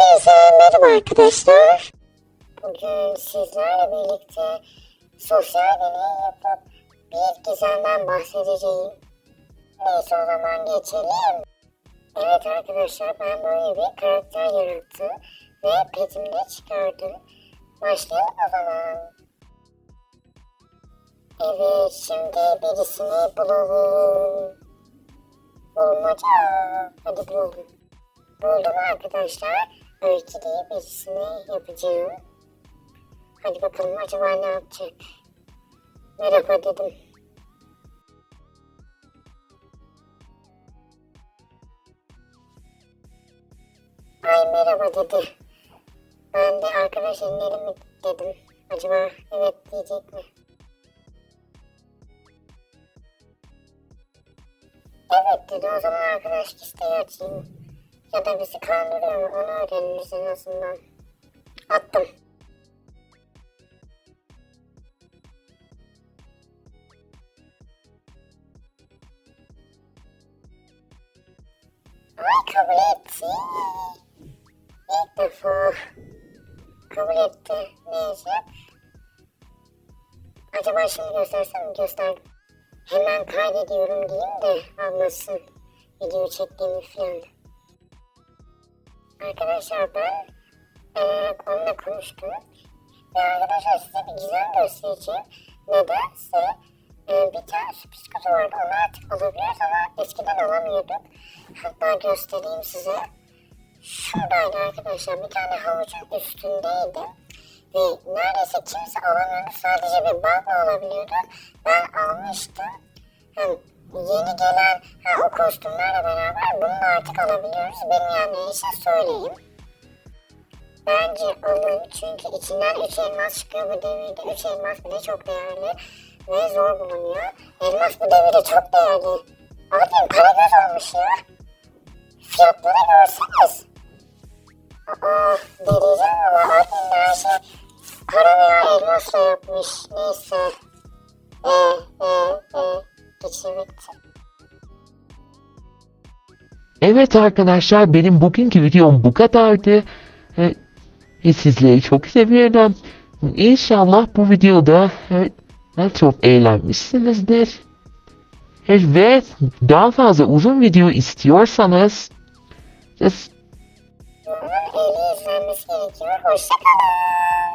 Hepinize merhaba arkadaşlar. Bugün sizlerle birlikte sosyal deney yapıp bir gizemden bahsedeceğim. Neyse o zaman geçelim. Evet arkadaşlar ben böyle bir karakter yarattım ve petimde çıkardım. Başlayalım o zaman. Evet şimdi birisini bulalım. Bulmaca. Hadi bulalım. Buldum arkadaşlar. Diye birisini yapacağım. Hadi bakalım acaba ne yapacak? Merhaba dedim. Ay merhaba dedi. Ben de arkadaş inlerim mi dedim. Acaba evet diyecek mi? Evet dedi o zaman arkadaş isteği açayım. Ya da bizi kandırıyor onu öğreniriz en azından. Attım. Ay kabul etti. İlk defa kabul etti. Ne? Acaba şimdi göstersem mi? Gösterdim. Hemen kaydediyorum diyeyim de anlasın video çektiğimi falan. Arkadaşlar ben eee onunla konuştum. Ve arkadaşlar size bir gizem göstereceğim. Nedense eee, bir tane sürpriz kutu vardı. Onu artık alabiliyoruz ama eskiden alamıyorduk. Hatta göstereyim size. Şuradaydı arkadaşlar. Bir tane havucun üstündeydi. Ve neredeyse kimse alamıyordu. Sadece bir bug'la alabiliyordu. Ben almıştım. Hem yeni gelen ha, o kostümlerle beraber bunu artık alabiliyoruz. Bilmeyenler için söyleyeyim. Bence alın çünkü içinden 3 elmas çıkıyor bu devirde. 3 elmas bile çok değerli ve zor bulunuyor. Elmas bu devirde çok değerli. Abi para göz olmuş ya. Fiyatları görseniz. Aa delireceğim ama admin her şey para veya elmasla yapmış. Neyse. E e e. Bitti. Evet arkadaşlar benim bugünkü videom bu kadardı. Ee, e, sizleri çok seviyorum. İnşallah bu videoda e, çok eğlenmişsinizdir. E, ve daha fazla uzun video istiyorsanız Bunun eli izlenmesi gerekiyor. Hoşçakalın.